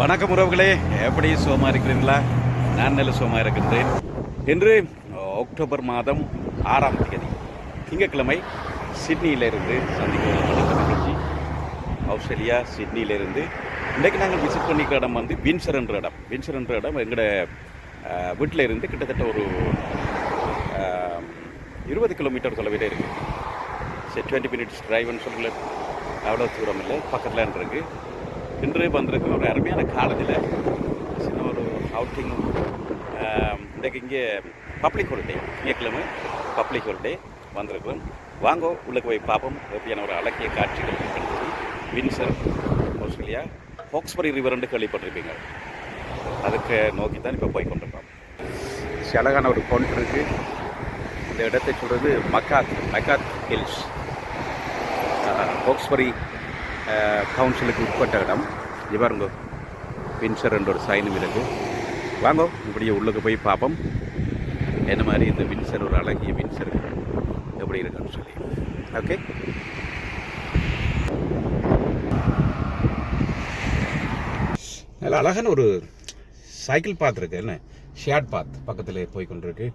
வணக்கம் உறவுகளே. எப்படி சுகமாக இருக்கிறீங்களா நான் நல்ல சுகமாக இருக்கின்றேன். இன்று அக்டோபர் மாதம் ஆறாம் தேதி திங்கட்கிழமை சிட்னியிலிருந்து சந்திக்க நிகழ்ச்சி ஆஸ்திரேலியா சிட்னியிலிருந்து. இன்றைக்கு நாங்கள் விசிட் பண்ணிக்கிற இடம் வந்து வின்சர் என்ற இடம். வின்சர் என்ற இடம் எங்களோட வீட்டில் இருந்து கிட்டத்தட்ட ஒரு இருபது கிலோமீட்டர் தொலைவில் இருக்குது. சரி டுவெண்ட்டி மினிட்ஸ் டிரைவ்னு சொல்லல அவ்வளோ தூரம் இல்லை. பக்கத்தில் இருக்குது இன்று வந்திருக்கிற ஒரு அருமையான காலேஜில் சின்ன ஒரு அவுட்டிங் இன்றைக்கு இங்கே பப்ளிக் ஹாலிடே திங்கக்கிழமை பப்ளிக் ஹாலிடே வந்திருக்கிறோம் வாங்கோ உள்ளுக்கு போய் பார்ப்போம். எப்படியான ஒரு அழகிய காட்சிகள் இருக்குன்னு வின்சர் ஆஸ்திரேலியா ஹோக்ஸ்பரி ரிவர்ன்னு கேள்விப்பட்டிருப்பீங்க. அதுக்கு நோக்கி தான் இப்போ போய் கொண்டிருக்கோம். அழகான ஒரு பொண்ட் இருக்குது இந்த இடத்தை சொல்கிறது மக்காத் மக்காத் ஹில்ஸ் ஹோக்ஸ்பரி கவுன்சிலுக்கு உட்பட்ட இடம். இது பாருங்க. வின்சர் என்ற ஒரு சைனும் இருக்குது வாங்கோ இப்படியே உள்ளுக்கு போய் பார்ப்போம். என்ன மாதிரி இந்த வின்சர் ஒரு அழகிய வின்சர் எப்படி இருக்குன்னு சொல்லி. ஓகே நல்ல அழகான ஒரு சைக்கிள் பாத் இருக்கு. என்ன? ஷேட் பாத் பக்கத்தில் போய் கொண்டிருக்கு.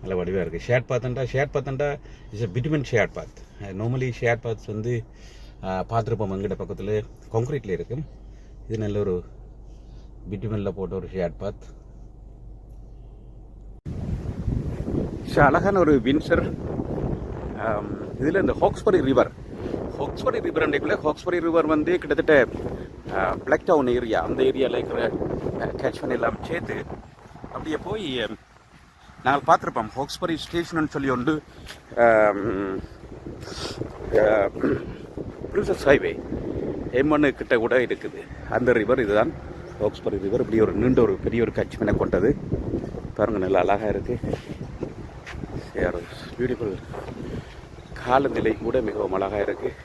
நல்ல வடிவாக இருக்குது ஷேட் பாத்துண்டா shade பாத்துண்டா is a bitumen shade path normally shade paths வந்து பார்த்துருப்போம் எங்கிட்ட பக்கத்தில். கான்க்ரீட்டில் இருக்கும் இது நல்ல ஒரு பிட்டுமெல்ல போட்ட ஒரு ஷேட் பாத் அழகான ஒரு வின்சர் இதில் இந்த ஹாக்ஸ்பரி ரிவர் ஹாக்ஸ்பரி ரிவர் அன்றைக்குள்ளே ஹாக்ஸ்பரி ரிவர் வந்து கிட்டத்தட்ட பிளாக் டவுன் ஏரியா அந்த ஏரியாவில் இருக்கிற கேட்ச்மெண்ட் எல்லாம் சேர்த்து அப்படியே போய் நாங்கள் பார்த்துருப்போம். ஹாக்ஸ்பரி ஸ்டேஷன் சொல்லி ஒன்று பிரின்சஸ் ஹைவே எம் கிட்ட கூட இருக்குது. அந்த ரிவர் இதுதான் ஓக்ஸ்பரி ரிவர் இப்படி ஒரு நீண்ட ஒரு பெரிய ஒரு கட்சிமனை கொண்டது. பாருங்கள் நல்லா அழகாக இருக்குது பியூட்டிஃபுல் காலநிலை கூட மிகவும் அழகாக இருக்குது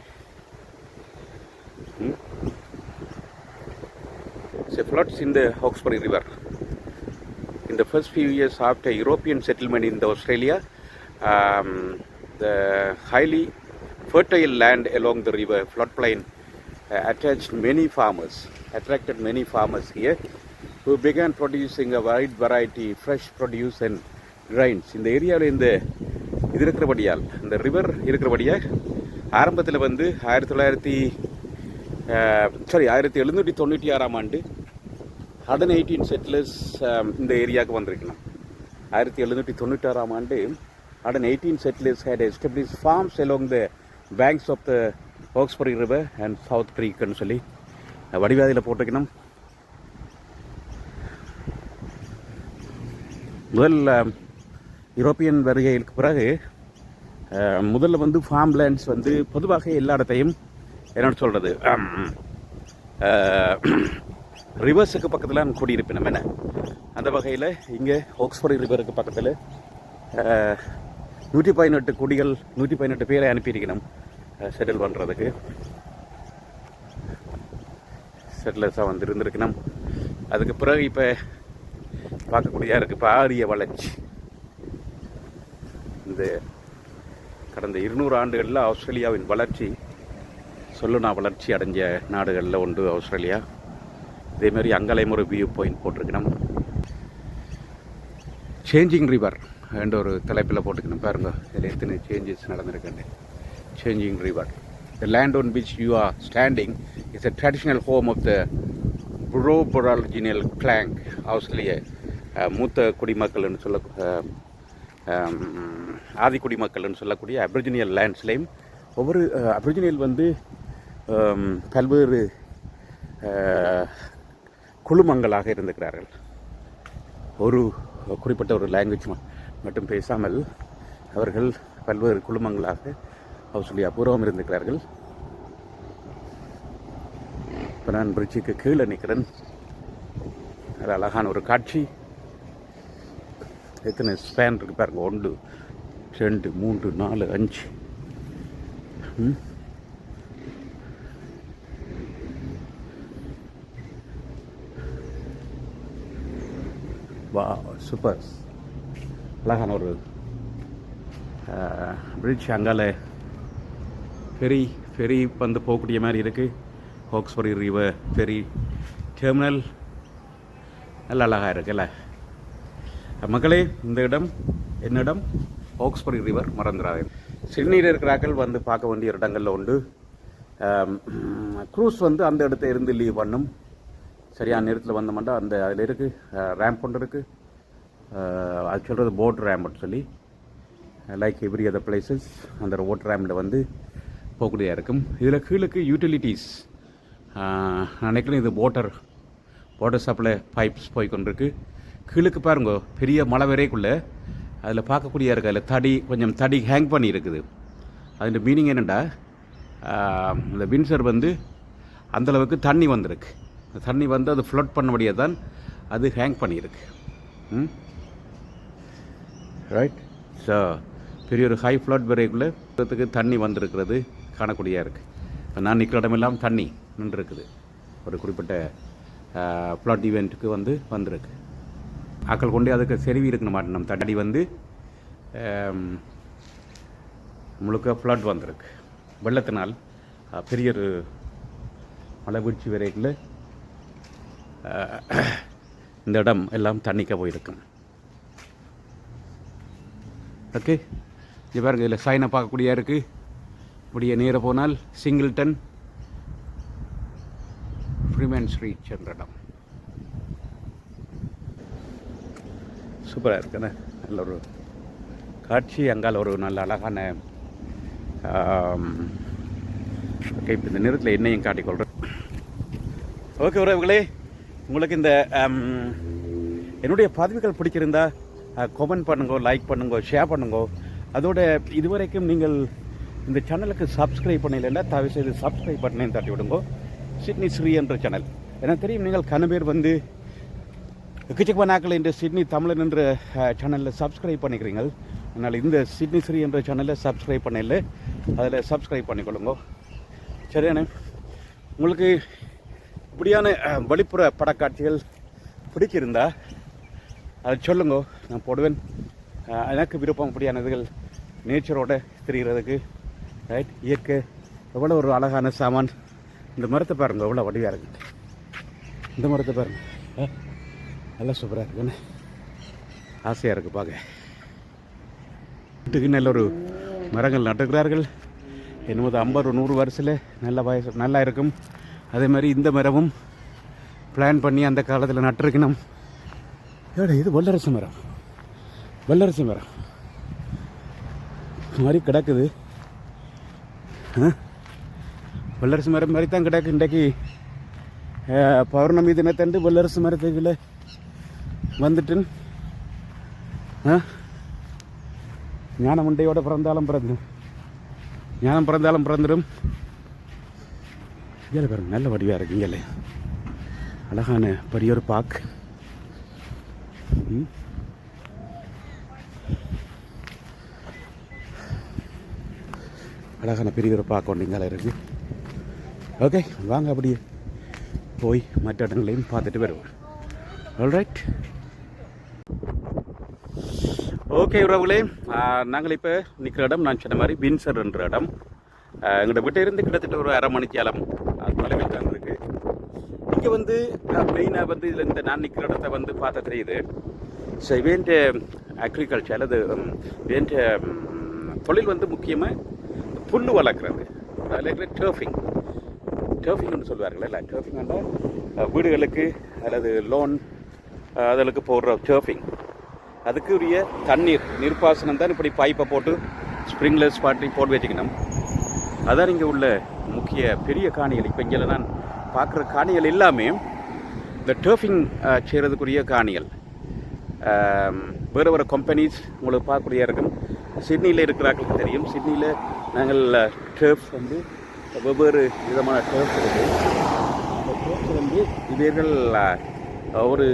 ஃப்ளட்ஸ் இந்த ஹாக்ஸ்பரி ரிவர் இந்த first few years after European settlement இந்த Australia the highly fertile land along the river floodplain uh, attached many farmers, attracted many farmers here, who began producing a wide variety fresh produce and grains. இந்த ஏரியாவில் இந்த இது இருக்கிறபடியால் இந்த river இருக்கிறபடியாக ஆரம்பத்தில் வந்து ஆயிரத்தி தொள்ளாயிரத்தி சாரி ஆயிரத்தி எழுநூற்றி தொண்ணூற்றி ஆறாம் ஆண்டு ஹடன் எயிட்டீன் செட்டிலர்ஸ் இந்த ஏரியாவுக்கு வந்திருக்கணும் ஆயிரத்தி எழுநூற்றி தொண்ணூற்றி ஆறாம் ஆண்டு ஹடன் eighteen settlers had establish farms along the banks of the Hawkesbury river and south க்ரீக்குன்னு சொல்லி வடிவாதியில் போட்டிருக்கணும். முதல் யூரோப்பியன் வருகைகளுக்கு பிறகு முதல்ல வந்து ஃபார்ம் லேண்ட்ஸ் வந்து பொதுவாக எல்லா இடத்தையும் என்னோட சொல்கிறது ரிவர்ஸுக்கு பக்கத்தில் குடியிருப்பினம் என்ன? அந்த வகையில் இங்கே ஹோக்ஸ்பரி ரிவருக்கு பக்கத்தில் நூற்றி பதினெட்டு குடிகள் நூற்றி பதினெட்டு பேரை அனுப்பியிருக்கணும். செட்டில் பண்ணுறதுக்கு செட்டிலர்ஸாக வந்து இருந்திருக்கணும் அதுக்கு பிறகு இப்போ பார்க்கக்கூடியதாக இருக்குது இப்போ ஆரிய வளர்ச்சி. இந்த கடந்த இருநூறு ஆண்டுகளில் ஆஸ்திரேலியாவின் வளர்ச்சி சொல்லுனா வளர்ச்சி அடைஞ்ச நாடுகளில் ஒன்று ஆஸ்திரேலியா. இதேமாரி அங்கலைமுறை வியூ பாயிண்ட் போட்டிருக்கணும். சேஞ்சிங் ரிவர் என்ற ஒரு தலைப்பில் போட்டுக்கணும். பாருங்க இதில் எத்தனை சேஞ்சஸ் நடந்திருக்குன்னு. Changing river the land on which you are standing is a traditional home of the புரோபொராலஜினல் கிளாங் ஆஸ்திரேலிய மூத்த குடிமக்கள்னு சொல்ல uh, um, ஆதி குடிமக்கள்னு சொல்லக்கூடிய அப்ரிஜினியல் லேண்ட்ஸ்லேயும் ஒவ்வொரு uh, அப்ரிஜினியல் வந்து um, பல்வேறு uh, குழுமங்களாக இருந்துக்கிறார்கள். ஒரு குறிப்பிட்ட ஒரு லாங்குவேஜ் மட்டும் பேசாமல் அவர்கள் பல்வேறு குழுமங்களாக ஆஸ்திரேலியா பூர்வம் இருந்திருக்கிறார்கள். இப்போ நான் பிரிட்ஜுக்கு கீழே நிற்கிறேன் அது அழகான ஒரு காட்சி. எத்தனை ஸ்பேன் இருக்கு பாருங்க. ஒன்று ரெண்டு மூன்று நாலு அஞ்சு. வா சூப்பர். அழகான ஒரு uh, பிரிட்ஜ் அங்கால ஃபெரி ஃபெரி வந்து போகக்கூடிய மாதிரி இருக்குது ஹோக்ஸ்பரி ரிவர் ஃபெரி டெர்மினல் நல்ல அழகாக இருக்குல்ல மக்களே இந்த இடம் என்னிடம் ஹோக்ஸ்பரி ரிவர் மறந்துடாது சிட்னியில் இருக்கிறாக்கள் வந்து பார்க்க வேண்டிய இடங்களில் உண்டு. க்ரூஸ் வந்து அந்த இடத்த இருந்து லீவ் பண்ணும். சரியான நேரத்தில் வந்தோம்னா அந்த அதில் இருக்குது ரேம்ப் ஒன்று இருக்குது அது சொல்கிறது போட் ரேம் சொல்லி. லைக் எவ்ரி அதர் பிளேசஸ் அந்த ஓட் ரேமில் வந்து போகக்கூடியதாக இருக்கும். இதில் கீழுக்கு யூட்டிலிட்டிஸ் நினைக்கிறேன் இது வாட்டர் வாட்டர் சப்ளை பைப்ஸ் போய் கொண்டிருக்கு. கீழுக்கு பாருங்க பெரிய மலை வரைக்குள்ளே அதில் பார்க்கக்கூடிய இருக்குது அதில் தடி கொஞ்சம் தடி ஹேங் பண்ணி இருக்குது. அதோட மீனிங் என்னென்னா இந்த வின்சர் வந்து அந்தளவுக்கு தண்ணி வந்திருக்கு. அந்த தண்ணி வந்து அது ஃப்ளோட் பண்ணபடியாக தான் அது ஹேங் பண்ணியிருக்கு. ம்? ரைட் ஸோ பெரிய ஒரு ஹை ஃப்ளட் வரைக்குள்ளே தண்ணி வந்திருக்கிறது காணக்கூடிய இருக்குது நான் நிற்கிற இடமெல்லாம் தண்ணி நின்றுருக்குது. ஒரு குறிப்பிட்ட ஃப்ளட் ஈவெண்ட்டுக்கு வந்து வந்திருக்கு. ஆக்கள் கொண்டு அதுக்கு செருவி இருக்கணும் மாட்டோம் நம்ம தடி வந்து முழுக்க ஃப்ளட் வந்திருக்கு. வெள்ளத்தினால் பெரிய ஒரு மழை வீழ்ச்சி இந்த இடம் எல்லாம் தண்ணிக்க போயிருக்கும். ஓகே இது பாருங்க இதில் சைனை பார்க்கக்கூடிய இருக்குது இப்படியே நேர போனால் சிங்கிள்டன் ஃப்ரீமேன் ஸ்ட்ரீட் என்ற இடம் சூப்பராக இருக்குண்ணே. நல்ல ஒரு காட்சி அங்கால் ஒரு நல்ல அழகான ஓகே இப்போ இந்த நேரத்தில் என்னையும் காட்டிக்கொள்கிறேன் ஓகே உறவுகளே உங்களுக்கு இந்த என்னுடைய பதவிகள் பிடிச்சிருந்தா கமெண்ட் பண்ணுங்க லைக் பண்ணுங்க ஷேர் பண்ணுங்கோ. அதோட இதுவரைக்கும் நீங்கள் இந்த சேனலுக்கு சப்ஸ்கிரைப் பண்ணலைன்னா தயவு செய்து சப்ஸ்கிரைப் பண்ணேன் தட்டி விடுங்கோ. சிட்னி ஸ்ரீ என்ற சேனல் எனக்கு தெரியும் நீங்கள் கன பேர் வந்து எக்கச்சக்கமானாக்கள் என்ற சிட்னி தமிழன் என்ற சேனலில் சப்ஸ்கிரைப் பண்ணிக்கிறீங்க அதனால் இந்த சிட்னி ஸ்ரீ என்ற சேனலில் சப்ஸ்கிரைப் பண்ணல. அதில் சப்ஸ்கிரைப் பண்ணிக்கொள்ளுங்கோ. சரியான உங்களுக்கு இப்படியான வெளிப்புற படக்காட்சிகள் பிடிச்சிருந்தா அதை சொல்லுங்க நான் போடுவேன். எனக்கு விருப்பம் அப்படியானதுகள் நேச்சரோடு தெரிகிறதுக்கு. ரைட் இயற்கை எவ்வளோ ஒரு அழகான சாமான். இந்த மரத்தை பாருங்க எவ்வளோ வடிவாக இருக்கு. இந்த மரத்தை பாருங்க. ஆ, நல்லா சூப்பராக இருக்குன்னு ஆசையாக இருக்குது பார்க்க. வீட்டுக்கு நல்ல ஒரு மரங்கள் நட்டுக்கிறார்கள் என்னமோ ஐம்பது நூறு வருஷத்தில் நல்ல வயசு நல்லா இருக்கும். அதே மாதிரி இந்த மரமும் பிளான் பண்ணி அந்த காலத்தில் நட்டிருக்கணும். ஏடா இது வல்லரசு மரம் வல்லரசு மரம் மாதிரி கிடக்குது. ஆ? வல்லரசு மரம் மாதிரி தான் கிடக்கு இன்றைக்கு. பௌர்ணமி தினத்தண்டு வல்லரசு மரத்துக்குள்ள வந்துட்டு ஞான ஞானம் உண்டையோட பிறந்தாலும் பிறந்துடும் ஞானம் பிறந்தாலும் பிறந்துடும். இங்கே பாருங்க நல்ல வடிவாக இருக்கு இங்கே அழகான பெரிய ஒரு பார்க் அழகான பெரிய ஒரு பார்க்க ஒன்று இருக்கு ஓகே வாங்க அப்படியே. போய் மற்ற இடங்களையும் பார்த்துட்டு வருவோம். ஆல்ரைட் ஓகே உறவுகளே நாங்கள் இப்போ நிற்கிற இடம் நான் சொன்ன மாதிரி வின்சர் என்ற இடம். எங்கள்கிட்ட எங்களோட வீட்டை இருந்து கிட்டத்தட்ட ஒரு அரை மணிக்காலம் தொலைவில் தான் இருக்குது இங்கே வந்து மெயினாக வந்து இதில் இந்த நான் நிற்கிற இடத்த வந்து பார்த்தா தெரியுது. ஸோ இவேண்ட அக்ரிகல்ச்சர் அல்லது வேண்ட தொழில் வந்து முக்கியமாக புல் வளர்க்குறது. அதில் டர்ஃபிங் டர்ஃபிங்னு சொல்லுவார்கள் இல்லை டர்ஃபிங் வீடுகளுக்கு அல்லது லோன் அதற்கு போடுற டர்ஃபிங் அதுக்கு உரிய தண்ணீர் நீர்ப்பாசனம் தான் இப்படி பைப்பை போட்டு ஸ்ப்ரிங்லர்ஸ் பாட்டி போட்டு வச்சுக்கணும். அதான் இங்கே உள்ள முக்கிய பெரிய காணிகள். இப்போ இங்கே நான் பார்க்குற காணிகள் எல்லாமே இந்த டர்ஃபிங் செய்கிறதுக்குரிய காணிகள். வேறு வேறு கம்பெனிஸ் உங்களுக்கு பார்க்கக்கூடிய இருக்கும். சிட்னியில் இருக்கிறார்களுக்கு தெரியும். சிட்னியில் நாங்கள் டர்ஃப் வந்து வெவ்வேறு விதமான டர்ஃப் இருக்குது அந்த டர்ஃப் வந்து இவர்கள் ஒரு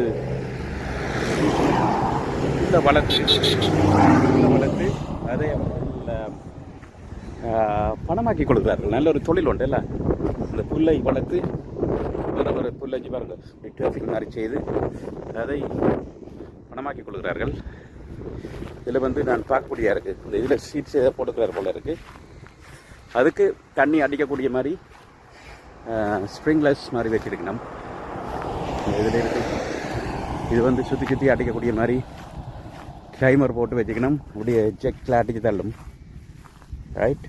இந்த வளர்த்து வளர்த்து அதை அவர்கள் பணமாக்கி கொடுக்குறார்கள் நல்ல ஒரு தொழில் உண்டு இல்லை? இந்த புல்லை வளர்த்து வேறு ஒரு புல்லஞ்சி பாருங்கள் பாருங்க மாதிரி செய்து அதை பணமாக்கி கொள்கிறார்கள். இதில் வந்து நான் பார்க்கக்கூடிய இருக்குது இந்த இதில் சீட்ஸ் ஏதோ போட்டுக்கிறார் போல இருக்குது அதுக்கு தண்ணி அடிக்கக்கூடிய மாதிரி ஸ்ப்ரிங்லர்ஸ் மாதிரி வச்சுருக்கணும் இதில் இருக்குது இது வந்து சுற்றி சுற்றி அடிக்கக்கூடிய மாதிரி டைமர் போட்டு வச்சுக்கணும். அப்படியே செக்கில் அடிச்சு தள்ளும். ரைட்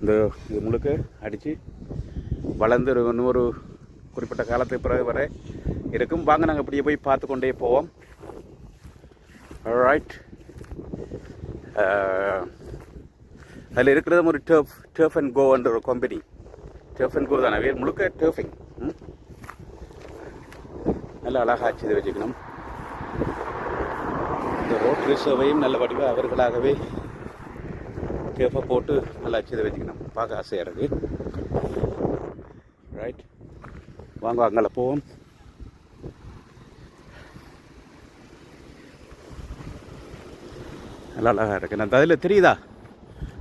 இந்த இது முழுக்க அடித்து வளர்ந்து ஒரு இன்னும் ஒரு குறிப்பிட்ட காலத்துக்கு பிறகு வரை இருக்கும். வாங்க நாங்கள் இப்படியே போய் பார்த்து கொண்டே போவோம் ரைட் அதில் இருக்கிறது ஒரு டர்ஃப் டர்ஃப் அண்ட் கோன்ற ஒரு கம்பெனி டர்ஃப் அண்ட் கோ தானே வேறு முழுக்க டர்ஃபிங் நல்ல அழகாக இதை வச்சுக்கணும். இந்த ரோட் ரிசர்வையும் நல்ல வடிவாக அவர்களாகவே டேஃபை போட்டு நல்லா செய்து வச்சுக்கணும். பார்க்க ஆசையாக இருக்குது ரைட் வாங்க அங்கே போவோம். நல்லா அழகாக இருக்குது நான் அதில் தெரியுதா?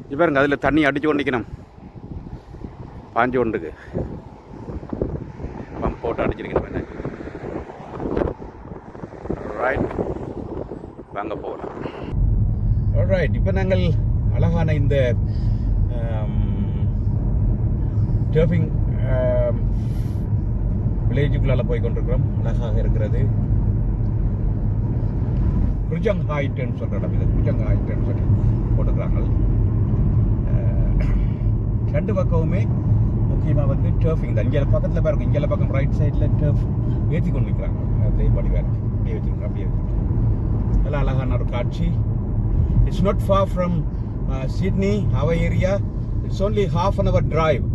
இது பாருங்க அதில் தண்ணி அடிச்சு கொண்டிக்கணும் பாஞ்சு கொண்டுக்கு பம்ப் போட்டு அடிச்சிருக்கணும் ரைட் வாங்க போகலாம். ரைட் இப்போ நாங்கள் அழகான இந்த டர்ஃபிங் வில்லேஜுக்குள்ளால போய் கொண்டிருக்கிறோம். அழகாக இருக்கிறது. குருஜங் ஹாய்ட்டுன்னு சொல்கிற இடம் இது. குருஜங் ஹாய்ட்டுன்னு சொல்லி போட்டுக்கிறாங்க ரெண்டு பக்கமுமே முக்கியமாக வந்து டர்ஃபிங் தான் இங்கே பக்கத்தில் பாருங்க இங்கே பக்கம் ரைட் சைடில் டர்ஃப் ஏற்றி கொண்டு நிற்கிறாங்க அதே படி வேறு அப்படியே வச்சுருக்கோம் அப்படியே வச்சுருக்கோம் நல்லா அழகான ஒரு காட்சி. It's not far from Sydney ஹவை area it's only half an hour drive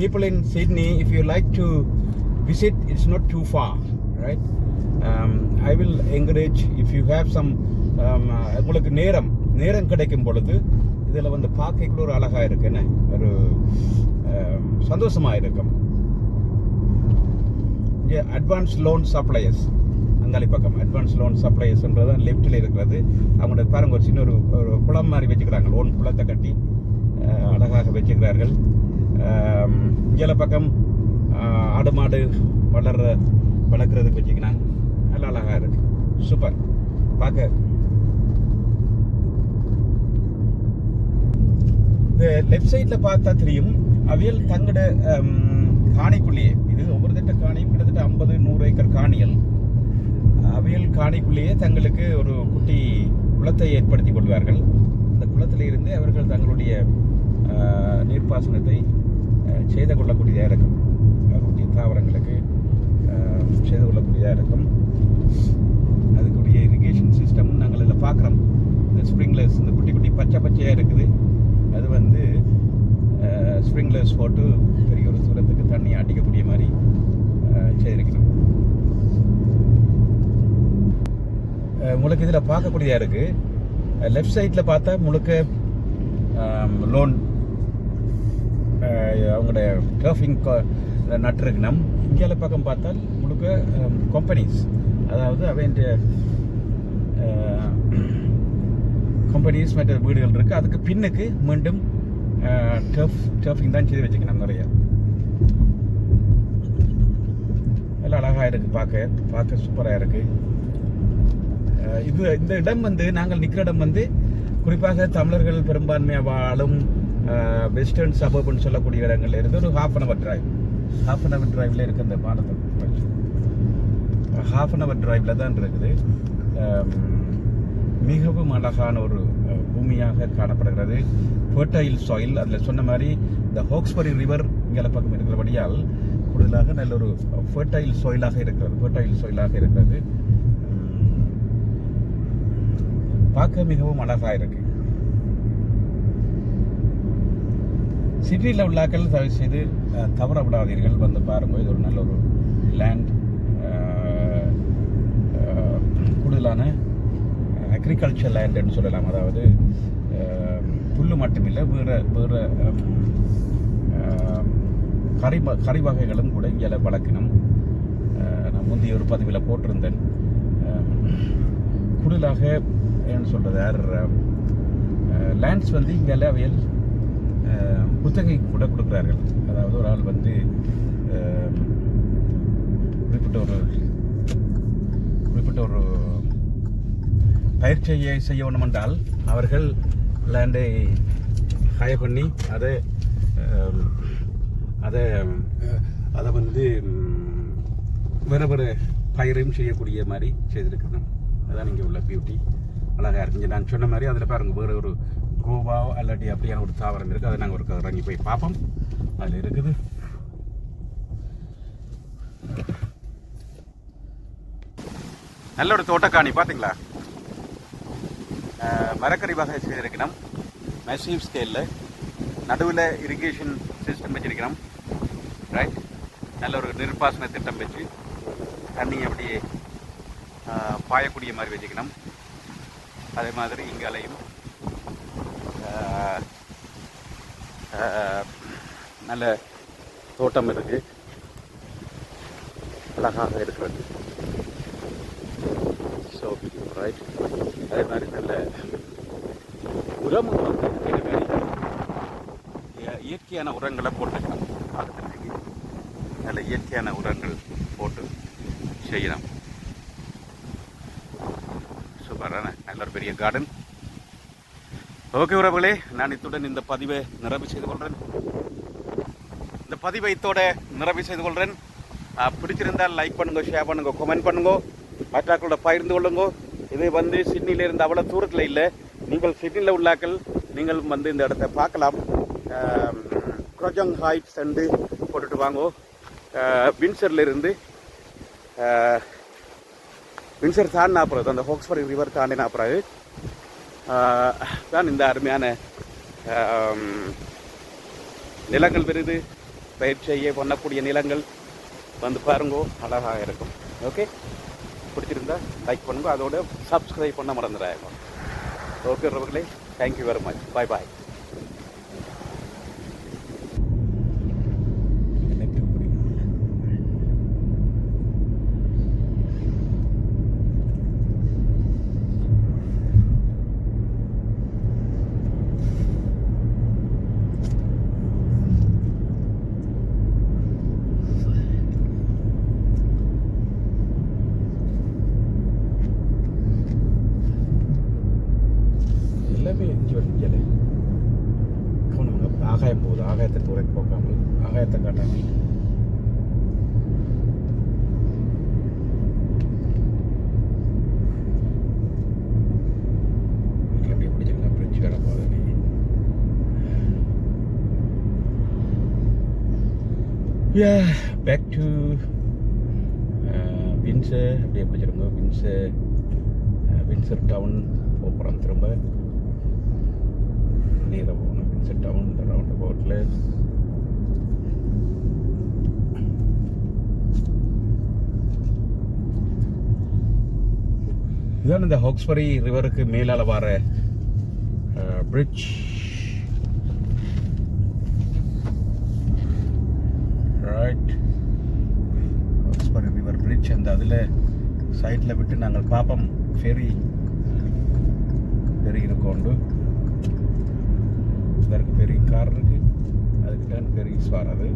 People in Sydney, if you like to visit, it's not too far, right? Um, I will encourage if you have some um, uh, உங்களுக்கு நேரம் நேரம் கிடைக்கும் பொழுது இதில் வந்து பார்க்கக்குள்ள ஒரு அழகாக இருக்கு என்ன? ஒரு um, சந்தோஷமாக இருக்கும். இங்கே அட்வான்ஸ் லோன் சப்ளையர்ஸ் அங்காளி பக்கம். அட்வான்ஸ் லோன் சப்ளைஸ்ன்றது லெஃப்ட்டில் இருக்கிறது. அவங்களோட பாருங்க ஒரு சின்ன ஒரு ஒரு குளம் மாதிரி வச்சுக்கிறாங்க. லோன் குளத்தை கட்டி அழகாக வச்சுக்கிறார்கள். இங்கே பக்கம் ஆடு மாடு வளர்ற வளர்க்குறதுக்கு வச்சுக்கினாங்க நல்லா அழகாக இருக்கு. சூப்பர் பார்க்க. இந்த லெஃப்ட் சைடில் பார்த்தா தெரியும் அவியல் தங்கட காணிக்குள்ளேயே. இது ஒவ்வொரு திட்ட காணியும் கிட்டத்தட்ட ஐம்பது நூறு ஏக்கர் காணியல் அவியல் காணிக்குள்ளேயே தங்களுக்கு ஒரு குட்டி குளத்தை ஏற்படுத்தி கொள்வார்கள். அந்த குளத்தில் இருந்து அவர்கள் தங்களுடைய நீர்ப்பாசனத்தை செய்து கொள்ளக்கூடியதாக இருக்கும். தாவரங்களுக்கு செய்து கொள்ளக்கூடியதாக இருக்கும் அதுக்குரிய இரிகேஷன் சிஸ்டமும் நாங்கள் இதில் பார்க்குறோம். இந்த ஸ்ப்ரிங்லர்ஸ் இந்த குட்டி குட்டி பச்சை பச்சையாக இருக்குது. அது வந்து ஸ்ப்ரிங்லர்ஸ் போட்டு பெரிய ஒரு தூரத்துக்கு தண்ணி அடிக்கக்கூடிய மாதிரி செய்திருக்கணும் உங்களுக்கு இதில் பார்க்கக்கூடியதாக இருக்குது லெஃப்ட் சைடில் பார்த்தா முழுக்க லோன் அவங்களோட டர்ஃபிங் நட்டுருக்கணும் இந்தியாவில் பக்கம் பார்த்தால் முழுக்க கம்பெனிஸ் அதாவது அவன் கம்பெனிஸ் மற்ற வீடுகள் இருக்குது அதுக்கு பின்னுக்கு மீண்டும் டர்ஃப் டர்ஃபிங் தான் செய்து வச்சுக்கணும் நிறைய. எல்லாம் அழகாக இருக்குது பார்க்க. பார்க்க சூப்பராக இருக்குது இது இந்த இடம் வந்து நாங்கள் நிற்கிற இடம் வந்து குறிப்பாக தமிழர்கள் பெரும்பான்மையாக வாழும் வெஸ்டர்ன் சபப்னு சொல்லக்கூடிய இடங்கள்ல இருந்து ஒரு half an hour drive half an hour டிரைவில் இருக்கு இந்த பாலத்தை ஹாஃப் அன் அவர் டிரைவில் தான் இருக்குது. மிகவும் அழகான ஒரு பூமியாக காணப்படுகிறது. ஃபர்டைல் சாயில் அதில் சொன்ன மாதிரி இந்த ஹோக்ஸ்பரி ரிவர் இங்கே பக்கம் இருக்கிறபடியால் கூடுதலாக நல்ல ஒரு ஃபர்டைல் சாயிலாக இருக்கிறது ஃபர்டைல் சாயிலாக இருக்கிறது. பார்க்க மிகவும் அழகாக இருக்குது சிட்டியில் உள்ளாக்கள் தயவு செய்து தவற விடாதீர்கள் வந்து பாருங்கள் இது ஒரு நல்ல ஒரு லேண்ட் கூடுதலான அக்ரிகல்ச்சர் லேண்டுன்னு சொல்லலாம். அதாவது புல் மட்டுமில்லை வேறு வேறு கறி கறி வகைகளும் கூட இங்கே வளர்க்கணும். நான் முந்தைய ஒரு பதிவில் போட்டிருந்தேன். கூடுதலாக என்ன சொல்கிறது யார் லேண்ட்ஸ் வந்து இங்கே அவையில் குத்தகை கூட கொடுக்குறார்கள். அதாவது ஒரு ஆள் வந்து குறிப்பிட்ட ஒரு குறிப்பிட்ட ஒரு பயிற்சியை செய்ய வேண்டும் என்றால் அவர்கள் லேண்டை ஹய பண்ணி அதை அதை அதை வந்து வேறு வேறு பயிரையும் செய்யக்கூடிய மாதிரி செய்திருக்கணும் அதான் இங்கே உள்ள பியூட்டி அழகாக இருக்கு. நான் சொன்ன மாதிரி அதில் பாருங்க வேறு ஒரு கோவா அல்லாட்டி அப்படியான ஒரு தாவரம் இருக்குது அதை நாங்கள் ஒரு இறங்கி போய் பார்ப்போம். அதில் இருக்குது. நல்ல ஒரு தோட்டக்காணி பார்த்தீங்களா மரக்கறி வகை செய்திருக்கணும் மெசிவ் ஸ்கேலில் நடுவில் இரிகேஷன் சிஸ்டம் வச்சிருக்கணும் ரைட் நல்ல ஒரு நீர்ப்பாசன திட்டம் வச்சு தண்ணி அப்படியே பாயக்கூடிய மாதிரி வச்சுக்கணும் அதே மாதிரி இங்காலையும் நல்ல தோட்டம் இருக்கு. அழகாக இருக்கிறது. ஸோ ரைட் அதே மாதிரி நல்ல உரமும் வந்து அதே மாதிரி இயற்கையான உரங்களை போட்டுக்கலாம் பார்க்கறதுக்கு நல்ல இயற்கையான உரங்கள் போட்டு செய்யலாம் சூப்பரான நல்ல ஒரு பெரிய கார்டன் ஓகே உறவுகளே நான் இத்துடன் இந்த பதிவை நிறைவு செய்து கொள்கிறேன் இந்த பதிவை இத்தோட நிறைவு செய்து கொள்கிறேன் பிடிச்சிருந்தால் லைக் பண்ணுங்க ஷேர் பண்ணுங்க கமெண்ட் பண்ணுங்க மற்றாக்களோட பகிர்ந்து கொள்ளுங்க. இது வந்து சிட்னியில இருந்து அவ்வளோ தூரத்தில் இல்லை. நீங்கள் சிட்னியில் உள்ளாக்கள் நீங்கள் வந்து இந்த இடத்த பார்க்கலாம். குரஜங் ஹைட்ஸ் அண்டு போட்டுட்டு வாங்கோ. வின்சர்லேருந்து இருந்து வின்சர் தாண்டினா அப்புறம் அந்த ஹோக்ஸ்பரி ரிவர் தாண்டினா பிறகு தான் இந்த அருமையான நிலங்கள் விருது. பயிர் செய்ய பண்ணக்கூடிய நிலங்கள் வந்து பாருங்கோ அழகாக இருக்கும். ஓகே பிடிச்சிருந்தா லைக் பண்ணுங்க. அதோட சப்ஸ்கிரைப் பண்ண மறந்துடாங்க okay ரவர்களே thank you very much bye bye எல்லாமே என்ஜாய் இங்கே கவனம் ஆகாயம் போகுது ஆகாயத்தை தூரம் போக்காமல் ஆகாயத்தை காட்டாமல் வீட்டில் அப்படியே பிடிச்சிருந்தா பிரிட்ஜ் வேற போகுது நீ Yeah, back to uh, Windsor அப்படியே பிடிச்சிருங்க வின்சர் வின்சர் டவுன் போகிறோம் திரும்ப நேராக போகணும் வின்சர் டவுன் இந்த ரவுண்ட் அபவுட்டில் இதான் இந்த ஹாக்ஸ்பரி ரிவருக்கு மேலால் வர பிரிட்ஜ் ரைட் ரிவர் பிரிட்ஜ் அந்த அதில் சைட்டில் விட்டு நாங்கள் பார்ப்போம் ஃபெரி ஃபெரி இருக்கோண்டு இதற்கு பெரிய கார் இருக்கு. அதுக்கு தான் பெரிய வராது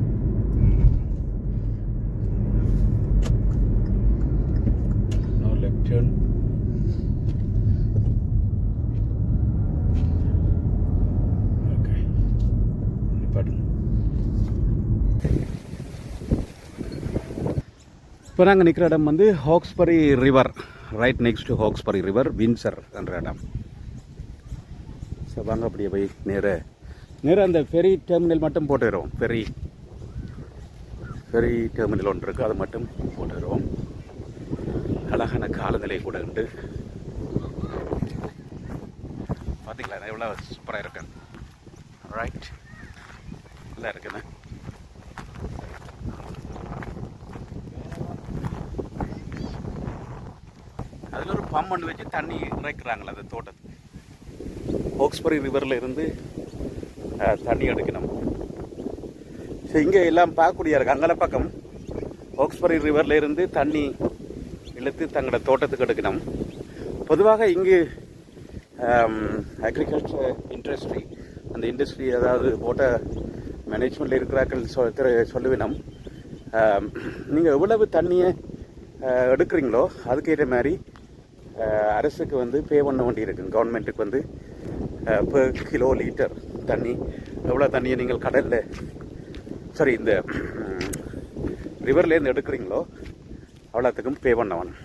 நோ லெஃப்ட் டேர்ன் ஓகே நிப்பாட்டுங்க இப்போ நாங்கள் நிற்கிற இடம் வந்து Hawkesbury river. Right next to Hawkesbury river Windsor என்ற இடம். ஸோ வாங்க அப்படியே போய் நேர நேராக அந்த ஃபெரி டெர்மினல் மட்டும் போட்டுடுவோம் ஃபெரி ஃபெரி டெர்மினல் ஒன்று இருக்குது அதை மட்டும் போட்டுடுவோம் அழகான காலநிலை கூட உண்டு. பார்த்தீங்களா எவ்வளோ சூப்பராக இருக்கு. ரைட் நல்லா இருக்குண்ணே? அதில் பம்ப் வச்சு தண்ணி இறைக்கிறாங்களே அந்த தோட்டத்துக்கு ஓக்ஸ்பரி ரிவரில் இருந்து தண்ணி எடுக்கணும். ஸோ இங்கே எல்லாம் பார்க்கக்கூடிய இருக்கு. அங்கே பக்கம் ஓக்ஸ்பரி ரிவரில் இருந்து தண்ணி இழுத்து தங்களோட தோட்டத்துக்கு எடுக்கணும். பொதுவாக இங்கு அக்ரிகல்ச்சர் இண்டஸ்ட்ரி அந்த இண்டஸ்ட்ரி அதாவது போட்ட மேனேஜ்மெண்ட்டில் இருக்கிறார்கள் சொ சொல்லுவினம். நீங்கள் எவ்வளவு தண்ணியை எடுக்கிறீங்களோ அதுக்கேற்ற மாதிரி அரசுக்கு வந்து பே பண்ண வேண்டி கவர்மெண்ட்டுக்கு வந்து பெர் கிலோ லிட்டர் தண்ணி. எவ்வளோ தண்ணியை நீங்கள் கடலில் சாரி இந்த ரிவர்லேருந்து எடுக்கிறீங்களோ அவ்வளோத்துக்கும் பே பண்ண வேணும்.